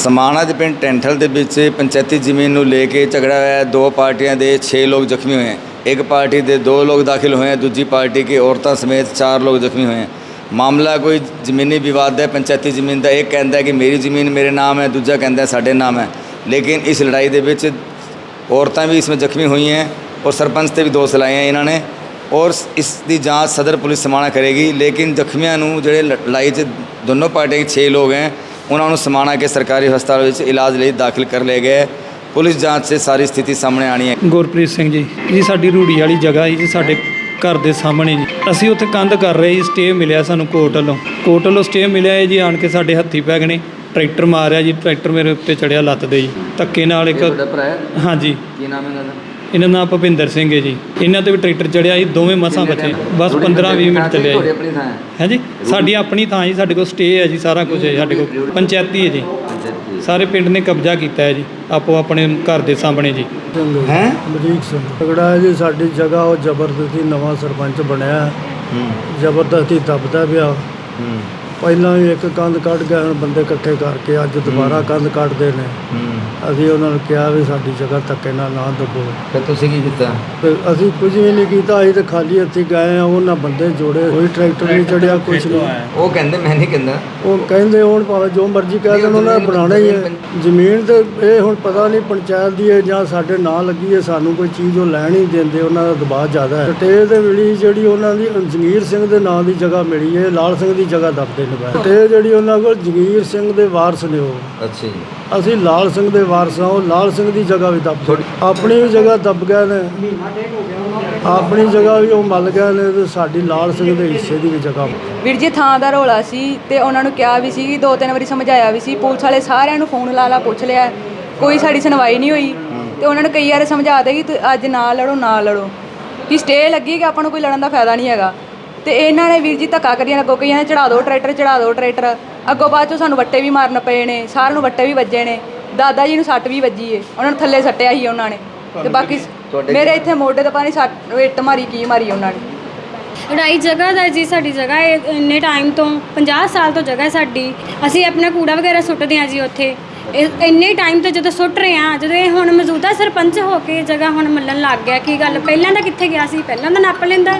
ਸਮਾਣਾ ਦੇ ਪਿੰਡ ਟੈਂਠਲ ਦੇ ਵਿੱਚ ਪੰਚਾਇਤੀ ਜ਼ਮੀਨ ਨੂੰ ਲੈ ਕੇ ਝਗੜਾ ਹੋਇਆ। ਦੋ ਪਾਰਟੀਆਂ ਦੇ 6 ਲੋਕ ਜ਼ਖਮੀ ਹੋਏ। ਹਨ ਇੱਕ ਪਾਰਟੀ ਦੇ ਦੋ ਲੋਕ ਦਾਖਲ ਹੋਏ। ਹੈ ਦੂਜੀ ਪਾਰਟੀ ਕੀ ਔਰਤਾਂ ਸਮੇਤ ਚਾਰ ਲੋਕ ਜ਼ਖਮੀ ਹੋਏ। ਹੈ ਮਾਮਲਾ ਕੋਈ ਜ਼ਮੀਨੀ ਵਿਵਾਦ ਹੈ। ਪੰਚਾਇਤੀ ਜ਼ਮੀਨ ਦਾ ਇੱਕ ਕਹਿੰਦਾ ਕਿ ਮੇਰੀ ਜ਼ਮੀਨ ਮੇਰੇ ਨਾਮ ਹੈ, ਦੂਜਾ ਕਹਿੰਦਾ ਸਾਡੇ ਨਾਮ ਹੈ। ਲੇਕਿਨ ਇਸ ਲੜਾਈ ਦੇ ਵਿੱਚ ਔਰਤਾਂ ਵੀ ਇਸ ਵਿੱਚ ਜ਼ਖਮੀ ਹੋਈਆਂ ਔਰ ਸਰਪੰਚ ਤੇ ਵੀ ਦੋਸ਼ ਲਾਏ ਹੈ ਇਹਨਾਂ ਨੇ। ਔਰ ਇਸ ਦੀ ਜਾਂਚ ਸਦਰ ਪੁਲਿਸ ਸਮਾਣਾ ਕਰੇਗੀ। ਲੇਕਿਨ ਜ਼ਖਮੀਆਂ ਨੂੰ ਜਿਹੜੇ ਲੜਾਈ 'ਚ ਦੋਨੋਂ ਪਾਰਟੀਆਂ 6 ਲੋਕ ਹੈ ਉਹਨਾਂ ਨੂੰ ਸਮਾਣਾ ਕੇ ਸਰਕਾਰੀ ਹਸਪਤਾਲ ਵਿੱਚ ਇਲਾਜ ਲਈ ਦਾਖਲ ਕਰ ਲਏ ਗਏ। ਹੈ। ਪੁਲਿਸ ਜਾਂਚ 'ਚ ਸਾਰੀ ਸਥਿਤੀ ਸਾਹਮਣੇ ਆਣੀ ਹੈ। ਗੁਰਪ੍ਰੀਤ ਸਿੰਘ ਜੀ ਜੀ ਸਾਡੀ ਰੂੜੀ ਵਾਲੀ ਜਗ੍ਹਾ ਹੈ ਜੀ ਸਾਡੇ ਘਰ ਦੇ ਸਾਹਮਣੇ ਜੀ। ਅਸੀਂ ਉੱਥੇ ਕੰਧ ਕਰ ਰਹੇ ਜੀ ਸਟੇ ਮਿਲਿਆ ਸਾਨੂੰ ਕੋਰਟ ਵੱਲੋਂ। ਕੋਰਟ ਵੱਲੋਂ ਸਟੇ ਮਿਲਿਆ ਹੈ ਜੀ ਆਣ ਕੇ ਸਾਡੇ ਹੱਥੀ ਪੈ ਗਏ ਨੇ। ਟਰੈਕਟਰ ਮਾਰਿਆ ਜੀ ਟਰੈਕਟਰ ਮੇਰੇ ਉੱਤੇ ਚੜਿਆ ਲੱਤ ਦੇ ਜੀ ਧੱਕੇ ਨਾਲ ਇੱਕ ਹਾਂਜੀ। ਕੀ ਨਾਮ ਹੈ ਇਹਦਾ ਇਹਨਾਂ ਦਾ ਨਾਮ ਭੁਪਿੰਦਰ ਸਿੰਘ ਹੈ ਜੀ। ਇਹਨਾਂ ਤੇ ਵੀ ਟਰੈਕਟਰ ਚੜਿਆ ਜੀ ਦੋਵੇਂ ਮਸਾਂ ਬਚੇ। ਬਸ 15 20 ਮਿੰਟ ਚੱਲਿਆ ਜੀ। ਹੈ? ਜੀ ਸਾਡੀ ਆਪਣੀ ਥਾਂ ਜੀ ਸਾਡੇ ਕੋਲ ਸਟੇ ਹੈ ਜੀ ਸਾਰਾ ਕੁਝ ਹੈ ਸਾਡੇ ਕੋਲ ਪੰਚਾਇਤੀ ਹੈ ਜੀ। ਸਾਰੇ ਪਿੰਡ ਨੇ ਕਬਜ਼ਾ ਕੀਤਾ ਹੈ ਜੀ ਆਪੋ ਆਪਣੇ ਘਰ ਦੇ ਸਾਹਮਣੇ ਜੀ। ਹੈ? ਅਮਰੀਕ ਸਿੰਘ ਤਗੜਾ ਹੈ ਜੀ ਸਾਡੀ ਜਗ੍ਹਾ ਉਹ ਜ਼ਬਰਦਸਤੀ ਨਵਾਂ ਸਰਪੰਚ ਬਣਿਆ ਹੈ। ਜ਼ਬਰਦਸਤੀ ਦੱਬਦਾ ਪਿਆ। ਪਹਿਲਾਂ ਵੀ ਇੱਕ ਕੰਧ ਕੱਢ ਗਿਆ ਹੁਣ ਬੰਦੇ ਇਕੱਠੇ ਕਰਕੇ ਅੱਜ ਦੁਬਾਰਾ ਕੰਧ ਕੱਢਦੇ ਨੇ। ਅਸੀਂ ਉਹਨਾਂ ਨੂੰ ਕਿਹਾ ਵੀ ਸਾਡੀ ਜਗ੍ਹਾ ਧੱਕੇ ਨਾਲ ਨਾ ਦੱਬੋ। ਫਿਰ ਤੁਸੀਂ ਕੀ ਕੀਤਾ? ਤੇ ਅਸੀਂ ਕੁਝ ਵੀ ਨਹੀਂ ਕੀਤਾ ਅਸੀਂ ਤਾਂ ਖਾਲੀ ਹੱਥੀ ਗਏ ਆ ਉਹਨਾਂ ਬੰਦੇ ਜੋੜੇ ਕੋਈ ਟਰੈਕਟਰ ਨਹੀਂ ਚੜਿਆ ਕੁਝ ਨਹੀਂ। ਉਹ ਕਹਿੰਦੇ ਮੈਂ ਨਹੀਂ ਕਹਿੰਦਾ। ਉਹ ਕਹਿੰਦੇ ਹੁਣ ਭਾਵੇਂ ਜੋ ਮਰਜ਼ੀ ਕਹਿ ਦੇਣ ਉਹਨਾਂ ਨੇ ਬਣਾਉਣਾ ਹੀ ਹੈ। ਜ਼ਮੀਨ ਤੇ ਇਹ ਹੁਣ ਪਤਾ ਨਹੀਂ ਪੰਚਾਇਤ ਦੀ ਹੈ ਜਾਂ ਸਾਡੇ ਨਾਂ ਲੱਗੀ ਹੈ ਸਾਨੂੰ ਕੋਈ ਚੀਜ਼ ਉਹ ਲੈਣ ਹੀ ਦਿੰਦੇ ਉਹਨਾਂ ਦਾ ਦਬਾਅ ਜ਼ਿਆਦਾ ਹੈ। ਟੇ ਦੇ ਵੇਲੀ ਜਿਹੜੀ ਉਹਨਾਂ ਦੀ ਜੰਗੀਰ ਸਿੰਘ ਦੇ ਨਾਂ ਦੀ ਜਗ੍ਹਾ ਮਿਲੀ ਹੈ ਲਾਲ ਸਿੰਘ ਦੀ ਜਗ੍ਹਾ ਦੱਬਦੇ ਨੇ ਟੇ ਜਿਹੜੀ ਉਹਨਾਂ ਕੋਲ ਜੰਗੀਰ ਸਿੰਘ ਦੇ ਵਾਰਸ ਨੇ ਉਹ। ਅੱਛਾ ਜੀ। ਅਸੀਂ ਲਾਲ ਸਿੰਘ ਦੇ ਵਾਰਸ ਹਾਂ ਉਹ ਲਾਲ ਸਿੰਘ ਦੀ ਜਗ੍ਹਾ ਵੀ ਦੱਬ ਆਪਣੀ ਵੀ ਜਗ੍ਹਾ ਦੱਬ ਗਏ ਨੇ। ਆਪਣੀ ਜਗ੍ਹਾ ਵੀ ਉਹ ਮੱਲ ਗਏ ਨੇ ਤੇ ਸਾਡੀ ਲਾਲ ਸਿੰਘ ਦੇ ਹਿੱਸੇ ਦੀ ਵੀ ਜਗ੍ਹਾ ਵੀਰ ਜੀ ਥਾਂ ਦਾ ਰੋਲਾ ਸੀ ਤੇ ਉਹਨਾਂ ਨੂੰ ਕਿਹਾ ਵੀ ਸੀ ਦੋ ਤਿੰਨ ਵਾਰੀ ਸਮਝਾਇਆ ਵੀ ਸੀ। ਪੁਲਿਸ ਵਾਲੇ ਸਾਰਿਆਂ ਨੂੰ ਫੋਨ ਲਾ ਲਾ ਪੁੱਛ ਲਿਆ। ਕੋਈ ਸਾਡੀ ਸੁਣਵਾਈ ਨਹੀਂ ਹੋਈ। ਤੇ ਉਹਨਾਂ ਨੂੰ ਕਈ ਵਾਰ ਸਮਝਾ ਦੇ ਕਿ ਤੁ- ਅੱਜ ਨਾ ਲੜੋ ਨਾ ਲੜੋ। ਕਿ ਸਟੇ ਲੱਗੀ ਕਿ ਆਪਾਂ ਨੂੰ ਕੋਈ ਲੜਨ ਦਾ ਫਾਇਦਾ ਨਹੀਂ ਹੈਗਾ। ਤੇ ਇਹਨਾਂ ਨੇ ਵੀਰ ਜੀ ਧੱਕਾ ਕਰੀਆਂ ਲੱਗੋ ਕਈਆਂ ਨੇ ਚੜਾ ਦਿਓ ਟਰੈਕਟਰ ਚੜਾ ਦਿਓ ਟਰੈਕਟਰ। ਅੱਗੋਂ ਬਾਅਦ ਚੋਂ ਸਾਨੂੰ ਵੱਟੇ ਵੀ ਮਾਰਨ ਪਏ ਨੇ ਸਾਰਿਆਂ ਨੂੰ ਵੱਟੇ ਵੀ ਵੱਜੇ ਨੇ। ਦਾਦਾ ਜੀ ਨੂੰ ਸੱਟ ਵੀ ਵੱਜੀ ਏ। ਉਹਨਾਂ ਨੂੰ ਥੱਲੇ ਸੱਟਿਆ ਸੀ ਉਹਨਾਂ ਨੇ। ਤੇ ਬਾਕੀ ਮੇਰੇ ਇੱਥੇ ਮੋਢੇ ਤੇ ਪਾਣੀ ਸੱਟ ਇੱਟ ਮਾਰੀ ਕੀ ਮਾਰੀ ਉਹਨਾਂ ਨੇ। ਲੜਾਈ ਜਗ੍ਹਾ ਦਾ ਜੀ ਸਾਡੀ ਜਗ੍ਹਾ ਹੈ ਇੰਨੇ ਟਾਈਮ ਤੋਂ 50 ਸਾਲ ਤੋਂ ਜਗ੍ਹਾ ਹੈ ਸਾਡੀ। ਅਸੀਂ ਆਪਣਾ ਕੂੜਾ ਵਗੈਰਾ ਸੁੱਟਦੇ ਹਾਂ ਜੀ ਉੱਥੇ। ਇਹ- ਇੰਨੇ ਟਾਈਮ ਤੋਂ ਜਦੋਂ ਸੁੱਟ ਰਹੇ ਹਾਂ ਜਦੋਂ ਇਹ ਹੁਣ ਮੌਜੂਦਾ ਸਰਪੰਚ ਹੋ ਕੇ ਜਗ੍ਹਾ ਹੁਣ ਮੱਲਣ ਲੱਗ ਗਿਆ ਕੀ ਗੱਲ? ਪਹਿਲਾਂ ਤਾਂ ਕਿੱਥੇ ਗਿਆ ਸੀ? ਪਹਿਲਾਂ ਤਾਂ ਨੱਪ ਲੈਂਦਾ।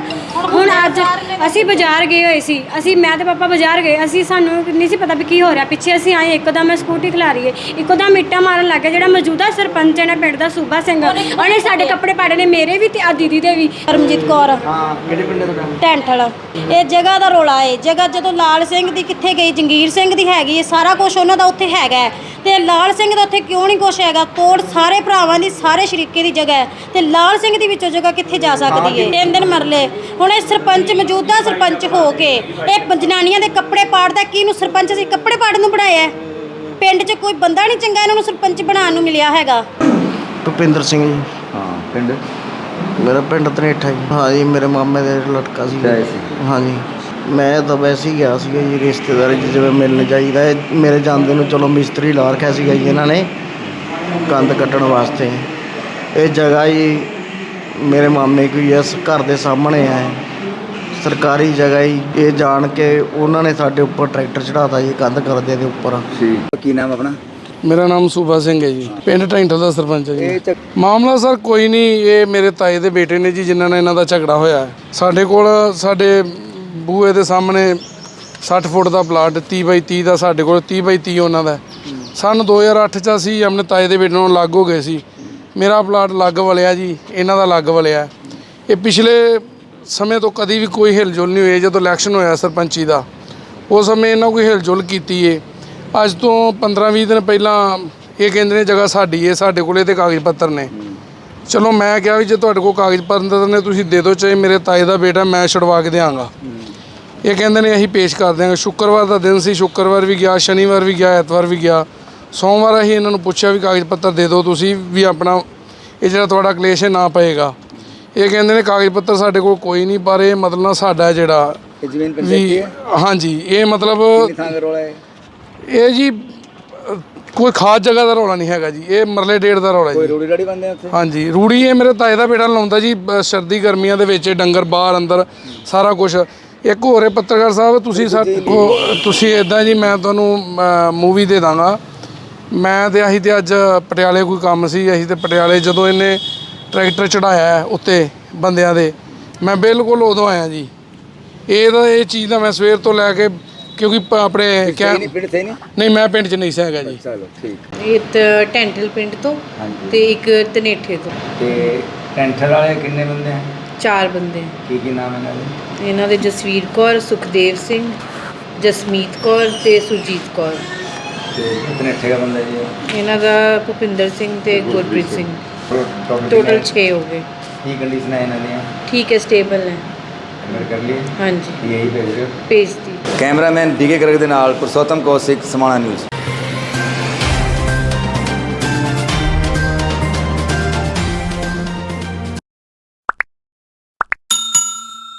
ਹੁਣ ਅੱਜ ਅਸੀਂ ਬਾਜ਼ਾਰ ਗਏ ਹੋਏ ਸੀ। ਅਸੀਂ ਮੈਂ ਤੇ ਪਾਪਾ ਬਾਜ਼ਾਰ ਗਏ। ਅਸੀਂ ਸਾਨੂੰ ਨਹੀਂ ਸੀ ਪਤਾ ਵੀ ਕੀ ਹੋ ਰਿਹਾ। ਪਿੱਛੇ ਅਸੀਂ ਆਏ ਇੱਕਦਮ ਮੈਂ ਸਕੂਟੀ ਖਿਲਾ ਰਹੀ ਹੈ ਇੱਕਦਮ ਮਿੱਟਾ ਮਾਰਨ ਲੱਗ ਗਿਆ ਜਿਹੜਾ ਮੌਜੂਦਾ ਸਰਪੰਚ ਹੈ ਨਾ ਪਿੰਡ ਦਾ ਸੂਬਾ ਸਿੰਘ ਉਹਨੇ ਸਾਡੇ ਕੱਪੜੇ ਪਾੜੇ ਨੇ ਮੇਰੇ ਵੀ ਤੇ ਆ ਦੀਦੀ ਦੇ ਵੀ। ਪਰਮਜੀਤ ਕੌਰ। ਹਾਂ ਕਿਹੜੇ ਪਿੰਡ ਦਾ ਟੈਂਠਲ। ਇਹ ਜਗ੍ਹਾ ਦਾ ਰੋਲਾ ਏ। ਜਗ੍ਹਾ ਜਦੋਂ ਲਾਲ ਸਿੰਘ ਦੀ ਕਿੱਥੇ ਗਈ ਜੰਗੀਰ ਸਿੰਘ ਦੀ ਹੈਗੀ ਇਹ ਸਾਰਾ ਕੁਝ ਉਹਨਾਂ ਦਾ ਉੱਥੇ ਹੈਗਾ। ਤੇ ਲਾਲ ਸਿੰਘ ਦਾ ਉੱਥੇ ਕਿਉਂ ਨਹੀਂ ਕੁਛ ਹੈਗਾ? ਕੋਲ ਸਾਰੇ ਭਰਾਵਾਂ ਦੀ ਸਾਰੇ ਸ਼ਰੀਕੇ ਦੀ ਜਗ੍ਹਾ ਹੈ। ਤੇ ਲਾਲ ਸਿੰਘ ਦੀ ਵਿੱਚੋਂ ਜਗ੍ਹਾ ਕਿੱਥੇ ਜਾ ਸਕਦੀ ਏ? ਤਿੰਨ ਦਿਨ ਮਰਲੇ ਹੁਣ ਇਹ ਸਰਪੰਚ ਮੌਜੂਦਾ ਸਰਪੰਚ ਹੋ ਕੇ ਇਹ ਜਨਾਨੀਆਂ ਦੇ ਕੱਪੜੇ ਪਾੜਦਾ ਕਿਹਨੂੰ ਸਰਪੰਚ ਸੀ ਕੱਪੜੇ ਪਾੜਨ ਨੂੰ ਬਣਾਇਆ? ਹੈ? ਪਿੰਡ 'ਚ ਕੋਈ ਬੰਦਾ ਨਹੀਂ ਚੰਗਾ ਇਹਨਾਂ ਨੂੰ ਸਰਪੰਚ ਬਣਾਉਣ ਨੂੰ ਮਿਲਿਆ ਹੈਗਾ? ਭੁਪਿੰਦਰ ਸਿੰਘ ਜੀ। ਹਾਂ ਪਿੰਡ? ਮੇਰਾ ਪਿੰਡ ਧਨੇਠਾ ਜੀ। ਹਾਂ ਜੀ ਮੇਰੇ ਮਾਮੇ ਦੇ ਲੜਕਾ ਸੀ। ਹਾਂ ਜੀ ਮੈਂ ਤਾਂ ਵੈਸੇ ਹੀ ਗਿਆ ਸੀਗਾ ਜੀ ਰਿਸ਼ਤੇਦਾਰੀ 'ਚ ਜਿਵੇਂ ਮਿਲਣ ਜਾਈਦਾ ਇਹ ਮੇਰੇ ਜਾਂਦੇ ਨੂੰ ਚਲੋ ਮਿਸਤਰੀ ਲਾ ਰੱਖਿਆ ਸੀਗਾ ਜੀ ਇਹਨਾਂ ਨੇ ਕੰਧ ਕੱਟਣ ਵਾਸਤੇ। ਇਹ ਜਗ੍ਹਾ ਜੀ ਮੇਰੇ ਮਾਮੇ ਕੋਈ ਇਸ ਘਰ ਦੇ ਸਾਹਮਣੇ ਹੈ। ਸਰਕਾਰੀ ਜਗ੍ਹਾ ਜੀ। ਇਹ ਜਾਣ ਕੇ ਉਹਨਾਂ ਨੇ ਸਾਡੇ ਉੱਪਰ ਟਰੈਕਟਰ ਚੜਾਤਾ ਜੀ ਕੰਧ ਕਰਦੇ ਦੇ ਉੱਪਰ। ਕੀ ਨਾਮ ਆਪਣਾ? ਮੇਰਾ ਨਾਮ ਸੂਬਾ ਸਿੰਘ ਹੈ ਜੀ। ਪਿੰਡ ਟੈਂਟਲ ਦਾ ਸਰਪੰਚ ਹੈ ਇਹ ਜੀ ਮਾਮਲਾ ਸਰ ਕੋਈ ਨਹੀਂ ਇਹ ਮੇਰੇ ਤਾਏ ਦੇ ਬੇਟੇ ਨੇ ਜੀ ਜਿਨ੍ਹਾਂ ਨਾਲ ਇਹਨਾਂ ਦਾ ਝਗੜਾ ਹੋਇਆ ਹੈ। ਸਾਡੇ ਕੋਲ ਸਾਡੇ ਬੂਹੇ ਦੇ ਸਾਹਮਣੇ 60 ਫੁੱਟ ਦਾ ਪਲਾਟ 30 ਬਾਈ 30 ਦਾ ਸਾਡੇ ਕੋਲ 30 ਬਾਈ 30 ਉਹਨਾਂ ਦਾ। ਹੈ। ਸਨ 2008 ਚ ਅਸੀਂ ਆਪਣੇ ਤਾਏ ਦੇ ਬੇਟੇ ਨੂੰ ਲੱਗ ਹੋ ਗਏ ਸੀ। ਮੇਰਾ ਪਲਾਟ ਲੱਗ ਵਲਿਆ ਜੀ, ਇਹਨਾਂ ਦਾ ਲੱਗ ਵਲਿਆ। ਇਹ ਪਿਛਲੇ ਸਮੇਂ ਤੋਂ ਕਦੀ ਵੀ ਕੋਈ ਹਿਲਜੁਲ ਨਹੀਂ ਹੋਈ ਜਦੋਂ ਇਲੈਕਸ਼ਨ ਹੋਇਆ ਸਰਪੰਚੀ ਦਾ, ਉਸ ਸਮੇਂ ਇਹਨਾਂ ਕੋਈ ਹਿਲਜੁਲ ਕੀਤੀ ਏ। ਅੱਜ ਤੋਂ 15-20 ਦਿਨ ਪਹਿਲਾਂ ਇਹ ਕਹਿੰਦੇ ਨੇ ਜਗ੍ਹਾ ਸਾਡੀ ਏ, ਸਾਡੇ ਕੋਲੇ ਤੇ ਕਾਗਜ਼ ਪੱਤਰ ਨੇ। ਚਲੋ ਮੈਂ ਕਿਹਾ ਵੀ ਜੇ ਤੁਹਾਡੇ ਕੋਲ ਕਾਗਜ਼ ਪੱਤਰ ਨੇ, ਤੁਸੀਂ ਦੇ ਦਿਓ, ਚਾਹੇ ਮੇਰੇ ਤਾਏ ਦਾ ਬੇਟਾ, ਮੈਂ ਛੁਡਵਾ ਕੇ ਦਿਆਂਗਾ। ਇਹ ਕਹਿੰਦੇ ਨੇ ਅਸੀਂ ਪੇਸ਼ ਕਰ ਦਿਆਂਗੇ। ਸ਼ੁੱਕਰਵਾਰ ਦਾ ਦਿਨ ਸੀ ਸ਼ੁੱਕਰਵਾਰ ਵੀ ਗਿਆ ਸ਼ਨੀਵਾਰ ਵੀ ਗਿਆ ਐਤਵਾਰ ਵੀ ਗਿਆ। ਸੋਮਵਾਰ ਅਸੀਂ ਇਹਨਾਂ ਨੂੰ ਪੁੱਛਿਆ ਵੀ ਕਾਗਜ਼ ਪੱਤਰ ਦੇ ਦਿਓ ਤੁਸੀਂ ਵੀ ਆਪਣਾ ਇਹ ਜਿਹੜਾ ਤੁਹਾਡਾ ਕਲੇਸ਼ ਹੈ ਨਾ ਪਏਗਾ। ਇਹ ਕਹਿੰਦੇ ਨੇ ਕਾਗਜ਼ ਪੱਤਰ ਸਾਡੇ ਕੋਲ ਕੋਈ ਨਹੀਂ ਪਰ ਇਹ ਮਤਲਬ ਨਾ ਸਾਡਾ ਜਿਹੜਾ ਜ਼ਮੀਨ ਪੰਚਾਇਤੀ ਵੀ ਹੈ? ਹਾਂਜੀ ਇਹ ਮਤਲਬ ਇਹ ਜੀ ਕੋਈ ਖਾਸ ਜਗ੍ਹਾ ਦਾ ਰੌਲਾ ਨਹੀਂ ਹੈਗਾ ਜੀ ਇਹ ਮਰਲੇ ਡੇਢ ਦਾ ਰੌਲਾ ਕੋਈ ਜੀ। ਰੋੜੀ ਰਾੜੀ ਬੰਦੇ ਉੱਥੇ? ਹਾਂਜੀ ਰੂੜੀ ਇਹ ਮੇਰੇ ਤਾਏ ਦਾ ਬੇਟਾ ਲਾਉਂਦਾ ਜੀ ਸਰਦੀ ਗਰਮੀਆਂ ਦੇ ਵਿੱਚ ਡੰਗਰ ਬਾਹਰ ਅੰਦਰ ਸਾਰਾ ਕੁਝ ਇੱਕ ਹੋਰ ਹੈ ਪੱਤਰਕਾਰ ਸਾਹਿਬ ਤੁਸੀਂ ਸਾਡੇ ਤੁਸੀਂ ਇਦਾਂ ਜੀ ਮੈਂ ਤੁਹਾਨੂੰ ਮੂਵੀ ਦੇ ਦਾਂਗਾ। ਮੈਂ ਤੇ ਅਸੀਂ ਤੇ ਅੱਜ ਪਟਿਆਲੇ ਕੋਈ ਕੰਮ ਸੀ ਅਸੀਂ ਤੇ ਪਟਿਆਲੇ ਜਦੋਂ ਇਹਨੇ ਟਰੈਕਟਰ ਚੜਾਇਆ ਉੱਤੇ ਬੰਦਿਆਂ ਦੇ ਮੈਂ ਬਿਲਕੁਲ ਉਦੋਂ ਆਇਆ ਜੀ। ਇਹ ਤਾਂ ਇਹ ਚੀਜ਼ ਦਾ ਮੈਂ ਸਵੇਰ ਤੋਂ ਲੈ ਕੇ ਕਿਉਂਕਿ ਆਪਣੇ ਕਿਆ ਨਹੀਂ ਨਹੀਂ? ਮੈਂ ਪਿੰਡ 'ਚ ਨਹੀਂ ਸੀ ਹੈਗਾ ਜੀ। ਚਲੋ ਠੀਕ। ਇੱਕ ਟੈਂਟਲ ਪਿੰਡ ਤੋਂ ਤੇ ਇੱਕ ਤਨੇਠੇ ਤੋਂ। ਤੇ ਟੈਂਟਰ ਵਾਲੇ ਕਿੰਨੇ ਬੰਦੇ ਹਨ ਚਾਰ ਬੰਦੇ ਕੀ ਕੀ ਨਾਮ ਇਹਨਾਂ ਦੇ? ਇਹਨਾਂ ਦੇ ਜਸਵੀਰ ਕੌਰ ਸੁਖਦੇਵ ਸਿੰਘ ਜਸਮੀਤ ਕੌਰ ਤੇ ਸੁਰਜੀਤ ਕੌਰ। ਤੇ ਕਿਤਨੇ ਠੇਗਾ ਬੰਦੇ ਜੀ ਇਹ? ਇਹਨਾਂ ਦਾ ਭੁਪਿੰਦਰ ਸਿੰਘ ਤੇ ਗੁਰਪ੍ਰੀਤ ਸਿੰਘ। ਟੋਟਲ ਟੋਟਲ ਕਿੰਨੇ? 6 ਹੋ ਗਏ। ਕੀ ਕੰਡੀਸ਼ਨ ਹੈ ਇਹਨਾਂ ਦੀਆਂ? ਠੀਕ ਹੈ ਸਟੇਬਲ ਹੈ। ਐਡਮਿਟ ਕਰ ਲਈ ਹਾਂਜੀ। ਇਹੀ ਭੇਜ ਰਹੇ ਭੇਜਤੀ। ਕੈਮਰਾਮੈਨ ਡੀਕੇ ਗਰਗ ਦੇ ਨਾਲ ਪੁਰਸ਼ੋਤਮ ਕੌਸ਼ਿਕ ਸਮਾਣਾ ਨਿਊਜ਼